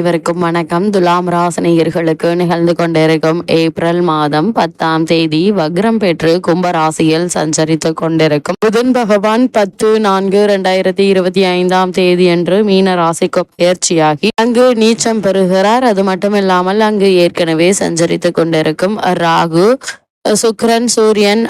இவருக்கும் வணக்கம். துலாம் ராசினியர்களுக்கு நிகழ்ந்து கொண்டிருக்கும் ஏப்ரல் மாதம் பத்தாம் தேதி வக்ரம் பெற்று கும்பராசியில் சஞ்சரித்து கொண்டிருக்கும் புதன் பகவான் பத்து நான்கு இரண்டாயிரத்தி இருபத்தி ஐந்தாம் தேதி என்று மீன ராசிக்கு பயிற்சியாகி அங்கு நீச்சம் பெறுகிறார். அது மட்டுமில்லாமல் அங்கு ஏற்கனவே சஞ்சரித்து கொண்டிருக்கும் ராகு சுக்ரன் சூரியன்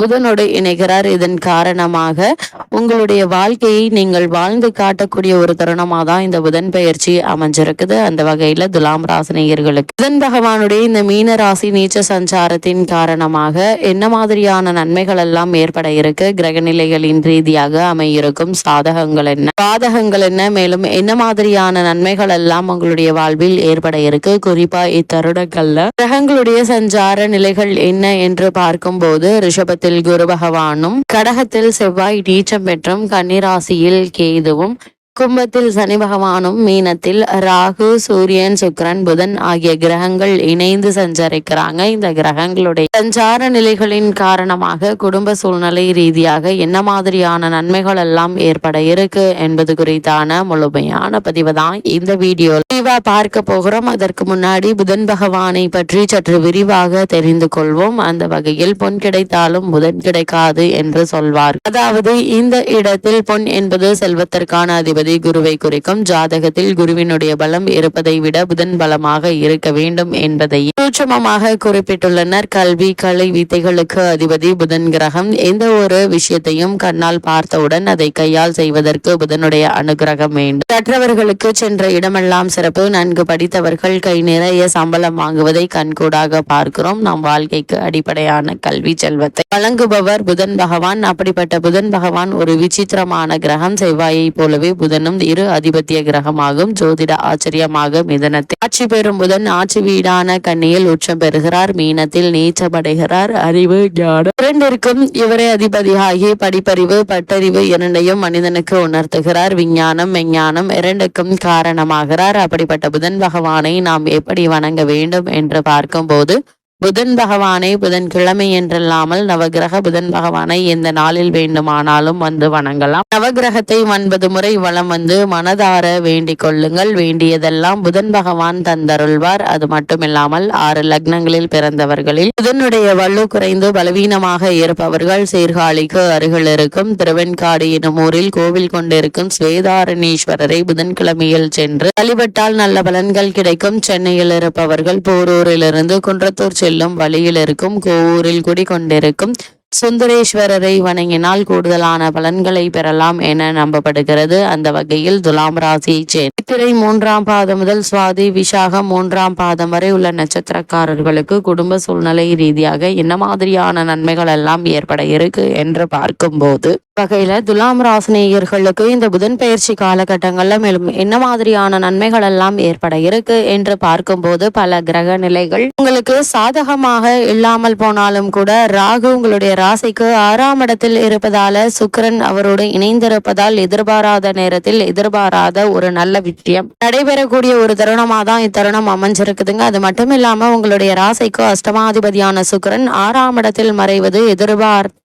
புதனோடு இணைகிறார். இதன் காரணமாக உங்களுடைய வாழ்க்கையை நீங்கள் வாழ்ந்து காட்டக்கூடிய ஒரு தருணமாக தான் இந்த புதன் பயிற்சி அமைஞ்சிருக்குது. அந்த வகையில துலாம் ராசினியர்களுக்கு. புதன் பகவானுடைய இந்த மீன ராசி நீச்ச சஞ்சாரத்தின் காரணமாக என்ன மாதிரியான நன்மைகள் எல்லாம் ஏற்பட இருக்கு? கிரக நிலைகளின் ரீதியாக அமையிருக்கும் சாதகங்கள் என்ன? பாதகங்கள் என்ன? மேலும் என்ன மாதிரியான நன்மைகள் எல்லாம் உங்களுடைய வாழ்வில் ஏற்பட இருக்கு? குறிப்பா இத்தருணங்கள்ல கிரகங்களுடைய சஞ்சார நிலைகள் என்ன என்று பார்க்கும்போது ரிஷபத்தில் குரு பகவானும் கடகத்தில் செவ்வாய் நீச்சம் பெற்றும் கன்னிராசியில் கேதுவும் கும்பத்தில் சனி பகவானும் மீனத்தில் ராகு சூரியன் சுக்கிரன் புதன் ஆகிய கிரகங்கள் இணைந்து சஞ்சரிக்கிறாங்க. இந்த கிரகங்களுடைய சஞ்சார நிலைகளின் காரணமாக குடும்ப சூழ்நிலை ரீதியாக என்ன மாதிரியான நன்மைகள் எல்லாம் ஏற்பட இருக்கு என்பது குறித்தான முழுமையான பதிவு தான் இந்த வீடியோ விரிவா பார்க்க போகிறோம். அதற்கு முன்னாடி புதன் பகவானை பற்றி சற்று விரிவாக தெரிந்து கொள்வோம். அந்த வகையில் பொன் கிடைத்தாலும் புதன் கிடைக்காது என்று சொல்வார். அதாவது இந்த இடத்தில் பொன் என்பது செல்வத்திற்கான அதிபதி குருவை குறிக்கும் ஜாதகத்தில் குருவினுடைய பலம் இருப்பதை விட புதன் பலமாக இருக்க வேண்டும் என்பதை சூட்சமமாக குறிப்பிட்டுள்ளனர். கல்வி கலை வித்தைகளுக்கு அதிபதி புதன் கிரகம். எந்த ஒரு விஷயத்தையும் கண்ணால் பார்த்தவுடன் அதை கையால் செய்வதற்கு புதனுடைய அனுகிரகம் வேண்டும். கற்றவர்களுக்கு சென்ற இடமெல்லாம் சிறப்பு. நன்கு படித்தவர்கள் கை நிறைய சம்பளம் வாங்குவதை கண்கூடாக பார்க்கிறோம். நம் வாழ்க்கைக்கு அடிப்படையான கல்வி செல்வத்தை வழங்குபவர் புதன் பகவான். அப்படிப்பட்ட புதன் பகவான் ஒரு விசித்திரமான கிரகம். செவ்வாயை போலவே புதனும் இரு அதிபத்திய கிரகமாகும். ஜோதிட ஆச்சரியமாக மிதனத்தை ஆட்சி பெறும் புதன் ஆட்சி வீடான கண்ணியில் உச்சம் பெறுகிறார். மீனத்தில் நீச்சமடைகிறார். அறிவு ஞானம் இரண்டிற்கும் இவரே அதிபதியாகி படிப்பறிவு பட்டறிவு இரண்டையும் மனிதனுக்கு உணர்த்துகிறார். விஞ்ஞானம் மெஞ்ஞானம் இரண்டுக்கும் காரணமாகிறார். அப்படிப்பட்ட புதன் பகவானை நாம் எப்படி வணங்க வேண்டும் என்று பார்க்கும் போது புதன் பகவானை புதன் கிழமை என்றில்லாமல் நவகிரக புதன் பகவானை எந்த நாளில் வேண்டுமானாலும் வந்து வணங்கலாம். நவகிரகத்தை ஒன்பது முறை வலம் வந்து மனதார வேண்டிக் கொள்ளுங்கள். வேண்டியதெல்லாம் புதன் பகவான் தந்தருள்வார். அது மட்டுமில்லாமல் ஆறு லக்னங்களில் பிறந்தவர்களில் புதனுடைய வலு குறைந்து பலவீனமாக இருப்பவர்கள் சீர்காழிக்கு அருகில் இருக்கும். திருவெண்காடு எனும் ஊரில் கோவில் கொண்டிருக்கும் ஸ்வேதாரணீஸ்வரரை புதன்கிழமையில் சென்று வழிபட்டால் நல்ல பலன்கள் கிடைக்கும். சென்னையில் இருப்பவர்கள் போரூரிலிருந்து குன்றத்தூர் செல்லும் வழியில் இருக்கும் கோவூரில் குடிகொண்டிருக்கும் சுந்தரேஸ்வரரை வணங்கினால் கூடுதலான பலன்களை பெறலாம் என நம்பப்படுகிறது. அந்த வகையில் துலாம் ராசியைச் சேர்ந்த சித்திரை மூன்றாம் பாதம் முதல் சுவாதி விசாகம் மூன்றாம் பாதம் வரை உள்ள நட்சத்திரக்காரர்களுக்கு குடும்ப சூழ்நிலை ரீதியாக என்ன மாதிரியான நன்மைகள் எல்லாம் ஏற்பட இருக்கு என்று பார்க்கும்போது வகையில துலாம் ராசினியர்களுக்கு இந்த புதன் பயிற்சி காலகட்டங்கள்ல மேலும் என்ன மாதிரியான நன்மைகள் எல்லாம் ஏற்பட இருக்கு என்று பார்க்கும்போது பல கிரக நிலைகள் உங்களுக்கு சாதகமாக இல்லாமல் போனாலும் கூட ராகு உங்களுடைய ராசிக்கு ஆறாம் இடத்தில் இருப்பதால சுக்கரன் அவரோடு இணைந்திருப்பதால் எதிர்பாராத நேரத்தில் எதிர்பாராத ஒரு நல்ல விஷயம். நடைபெறக்கூடிய ஒரு தருணமா தான் இத்தருணம் அமைஞ்சிருக்குதுங்க. அது மட்டும் இல்லாம உங்களுடைய ராசிக்கு அஷ்டமாதிபதியான சுக்கரன் ஆறாம் இடத்தில் மறைவது எதிர்பார்த்த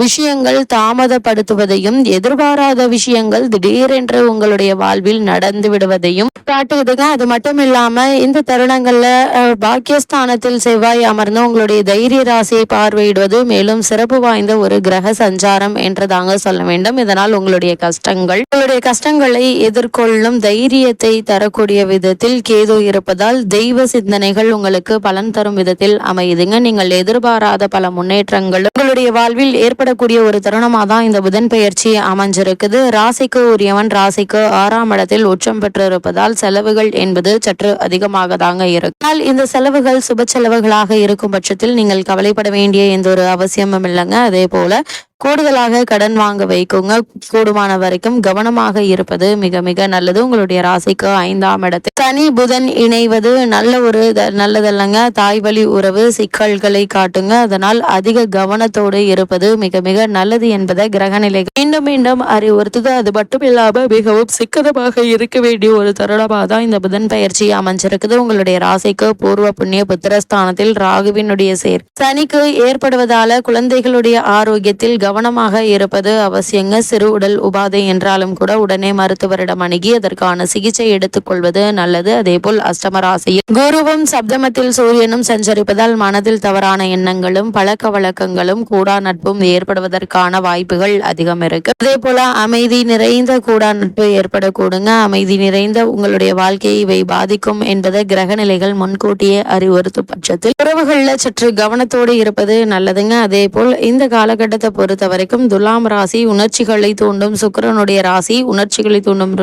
விஷயங்கள் தாமதப்படுத்துவதையும் எதிர்பாராத விஷயங்கள் திடீரென்று உங்களுடைய வாழ்வில் நடந்து விடுவதையும் காட்டுதுங்க அது மட்டும் இல்லாம இந்த தருணங்கள்ல பாக்கியஸ்தானத்தில் செவ்வாய் அமர்ந்து உங்களுடைய தைரிய ராசியை பார்வையிடுவது மேலும் சிறப்பு வாய்ந்த ஒரு கிரக சஞ்சாரம் என்றதாங்க சொல்ல வேண்டும். இதனால் உங்களுடைய கஷ்டங்கள் உங்களுடைய கஷ்டங்களை எதிர்கொள்ளும் தைரியத்தை தரக்கூடிய விதத்தில் கேது இருப்பதால் தெய்வ சிந்தனைகள் உங்களுக்கு பலன் தரும் விதத்தில் அமையுதுங்க. நீங்கள் எதிர்பாராத பல முன்னேற்றங்களும் உங்களுடைய வாழ்வில் ஏற்படக்கூடிய ஒரு தருணமாக தான் இந்த புதன் பெயர்ச்சி அமைஞ்சிருக்குது. ராசிக்கு உரியவன் ராசிக்கு ஆறாம் இடத்தில் உச்சம் பெற்றிருப்பதால் செலவுகள் என்பது சற்று அதிகமாக தாங்க இருக்கும் ஆனால் இந்த செலவுகள் சுப செலவுகளாக இருக்கும் பட்சத்தில் நீங்கள் கவலைப்பட வேண்டிய எந்த ஒரு அவசியமும் இல்லைங்க. அதே போல கூடுதலாக கடன் வாங்க வைக்குங்க. கூடுமான வரைக்கும் கவனமாக இருப்பது மிக மிக நல்லது. உங்களுடைய ராசிக்கு ஐந்தாம் இடத்தில் சனி புதன் இணைவது நல்ல ஒரு த- நல்லதல்லங்க. தாய் வழி உறவு சிக்கல்களை காட்டுங்க. அதனால் அதிக கவனத்தோடு இருப்பது மிக மிக நல்லது என்பதை கிரகநிலை மீண்டும் மீண்டும் அறிவுறுத்துது. அது மட்டும் இல்லாம மிகவும் சிக்கனமாக இருக்க வேண்டிய ஒரு தருணமாக தான் இந்த புதன் பயிற்சி அமைஞ்சிருக்குது. உங்களுடைய ராசிக்கு பூர்வ புண்ணிய புத்திரஸ்தானத்தில் ராகுவினுடைய சேர் சனிக்கு ஏற்படுவதால குழந்தைகளுடைய ஆரோக்கியத்தில் கவனமாக இருப்பது அவசியங்க. சிறு உடல் உபாதை என்றாலும் கூட உடனே மருத்துவரிடம் அணுகி அதற்கான சிகிச்சை எடுத்துக்கொள்வது நல்லது. அதேபோல் அஷ்டமராசியில் குருவும் சப்தமத்தில் சூரியனும் சஞ்சரிப்பதால் மனதில் தவறான எண்ணங்களும் பழக்க வழக்கங்களும் கூடா நட்பும் ஏற்படுவதற்கான வாய்ப்புகள் அதிகம் இருக்கு. அதே போல அமைதி நிறைந்த கூடா நட்பு ஏற்படக்கூடுங்க. அமைதி நிறைந்த உங்களுடைய வாழ்க்கையை இவை பாதிக்கும் என்பதை கிரக நிலைகள் முன்கூட்டியே அறிவுறுத்தும் பட்சத்தில். உறவுகளில் சற்று கவனத்தோடு இருப்பது நல்லதுங்க. அதே போல் இந்த காலகட்டத்தை பொறுத்து வரைக்கும் துலாம் ராசி உணர்ச்சிகளை தூண்டும் சுக்கிரனுடைய ராசி உணர்ச்சிகளை தூண்டும்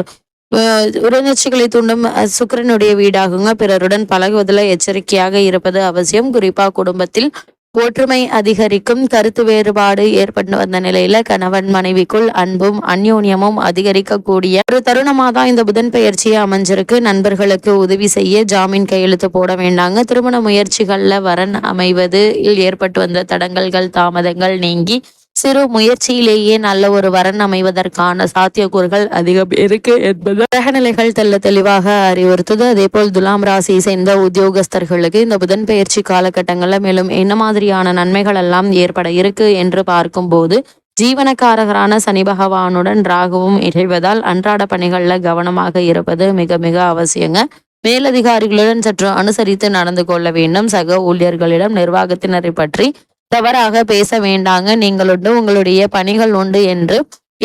உணர்ச்சிகளை தூண்டும் சுக்கரனுடைய சுக்கிரனுடைய வீடாகுங்க. பிறருடன் பழகுவதில் எச்சரிக்கையாக இருப்பது அவசியம். குறிப்பாக குடும்பத்தில் ஒற்றுமை அதிகரிக்கும் கருத்து வேறுபாடு ஏற்பட்டு வந்த நிலையில கணவன் மனைவிக்குள் அன்பும் அந்யோன்யமும் அதிகரிக்கக்கூடிய ஒரு தருணமா தான் இந்த புதன் பெயர்ச்சியை அமைஞ்சிருக்கு. நண்பர்களுக்கு உதவி செய்ய ஜாமீன் கையெழுத்து போட வேண்டாங்க. திருமண முயற்சிகள்ல வரன் அமைவது ஏற்பட்டு வந்த தடங்கல்கள் தாமதங்கள் நீங்கி சிறு முயற்சியிலேயே நல்ல ஒரு வரன் அமைவதற்கான சாத்தியக்கூறுகள் அதிகம் இருக்கு என்பது கிரகநிலைகள் தெல்ல தெளிவாக அறிவுறுத்துது. அதே போல் துலாம் ராசி சேர்ந்த உத்தியோகஸ்தர்களுக்கு இந்த புதன் பயிற்சி காலகட்டங்களில் மேலும் என்ன மாதிரியான நன்மைகள் எல்லாம் ஏற்பட இருக்கு என்று பார்க்கும்போது ஜீவனக்காரகரான சனி பகவானுடன் ராகுவும் இணைவதால் அன்றாட பணிகள்ல கவனமாக இருப்பது மிக மிக அவசியங்க. மேலதிகாரிகளுடன் சற்று அனுசரித்து நடந்து கொள்ள வேண்டும். சக ஊழியர்களிடம் நிர்வாகத்தினரை பற்றி தவறாக பேச வேண்டாங்க. நீங்கள் உண்டு உங்களுடைய பணிகள் உண்டு என்று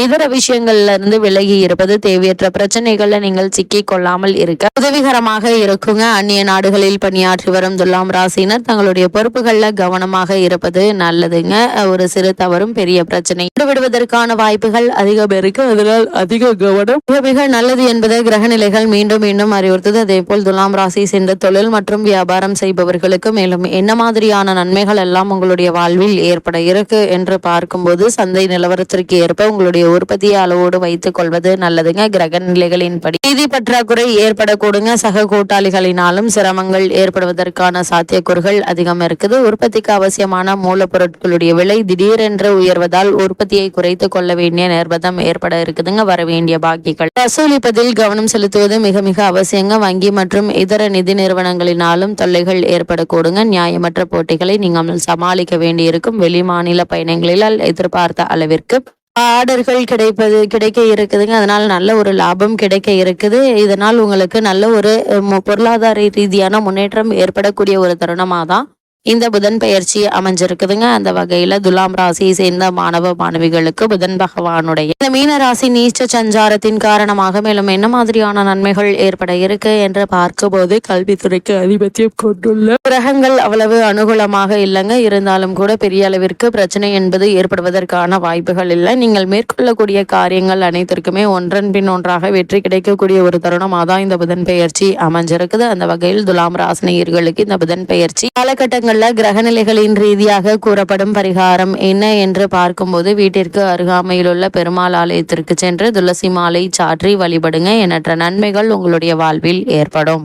இதர விஷயங்கள்ல இருந்து விலகி இருப்பது தேவையற்ற பிரச்சனைகள்ல நீங்கள் சிக்கி கொள்ளாமல் இருக்க உதவிகரமாக இருக்குங்க. அந்நிய நாடுகளில் பணியாற்றி வரும் துலாம் ராசினர் தங்களுடைய பொறுப்புகள்ல கவனமாக இருப்பது நல்லதுங்க. ஒரு சிறு தவறும் பெரிய பிரச்சனை. விடுவதற்கான வாய்ப்புகள் அதிகம் இருக்கு. அதனால் அதிக கவனம். மிக மிக நல்லது என்பதை கிரகநிலைகள் மீண்டும் மீண்டும் அறிவுறுத்தது. அதே போல் துலாம் ராசி சேர்ந்த தொழில் மற்றும் வியாபாரம் செய்பவர்களுக்கு மேலும் என்ன மாதிரியான நன்மைகள் எல்லாம் உங்களுடைய வாழ்வில் ஏற்பட இருக்கு என்று பார்க்கும்போது சந்தை நிலவரத்திற்கு ஏற்ப உங்களுடைய உற்பத்தி அளவோடு வைத்துக் கொள்வது நல்லதுங்க. கிரக நிலைகளின்படி நிதி பற்றாக்குறை ஏற்படக்கூடுங்க. சக கூட்டாளிகளினாலும் சிரமங்கள் ஏற்படுவதற்கான சாத்தியக்கூறுகள் அதிகம் இருக்குது. உற்பத்திக்கு அவசியமான மூலப்பொருட்களுடைய விலை திடீரென்று உயர்வதால் உற்பத்தியை குறைத்து கொள்ள வேண்டிய நிர்பந்தம் ஏற்பட இருக்குதுங்க. வர வேண்டிய பாக்கிகள். வசூலிப்பதில் கவனம் செலுத்துவது மிக மிக அவசியங்க. வங்கி மற்றும் இதர நிதி நிறுவனங்களினாலும் தொல்லைகள் ஏற்படக்கூடுங்க. நியாயமற்ற போட்டிகளை நீங்கள் சமாளிக்க வேண்டியிருக்கும். வெளி மாநில பயணங்களில் எதிர்பார்த்த அளவிற்கு ஆர்டர்கள் கிடைப்பது கிடைக்க இருக்குதுங்க. அதனால் நல்ல ஒரு லாபம் கிடைக்க இருக்குது. இதனால் உங்களுக்கு நல்ல ஒரு பொருளாதார ரீதியான முன்னேற்றம் ஏற்படக்கூடிய ஒரு தருணமாக தான் இந்த புதன் பயிற்சி அமைஞ்சிருக்குதுங்க. அந்த வகையில துலாம் ராசியை சேர்ந்த மாணவ மாணவிகளுக்கு புதன் பகவானுடைய இந்த மீன ராசி நீச்ச சஞ்சாரத்தின் காரணமாக மேலும் என்ன மாதிரியான நன்மைகள் ஏற்பட இருக்கு என்று பார்க்கும்போது கல்வித்துறைக்கு அதிபத்தியம் கொண்டுள்ள கிரகங்கள் அவ்வளவு அனுகூலமாக இல்லைங்க. இருந்தாலும் கூட பெரிய அளவிற்கு பிரச்சனை என்பது ஏற்படுவதற்கான வாய்ப்புகள் இல்லை. நீங்கள் மேற்கொள்ளக்கூடிய காரியங்கள் அனைத்திற்குமே ஒன்றன் பின் ஒன்றாக வெற்றி கிடைக்கக்கூடிய ஒரு தருணமாக தான் இந்த புதன் பெயர்ச்சி அமைஞ்சிருக்குது. அந்த வகையில் துலாம் ராசினியர்களுக்கு இந்த புதன் பெயர்ச்சி காலகட்டங்கள்ல கிரகநிலைகளின் ரீதியாக கூறப்படும் பரிகாரம் என்ன என்று பார்க்கும்போது வீட்டிற்கு அருகாமையில் உள்ள பெருமாள் ஆலயத்திற்கு சென்று துளசி மாலை சாற்றி வழிபடுங்க எண்ணற்ற நன்மைகள் உங்களுடைய வாழ்வில் ஏற்படும்.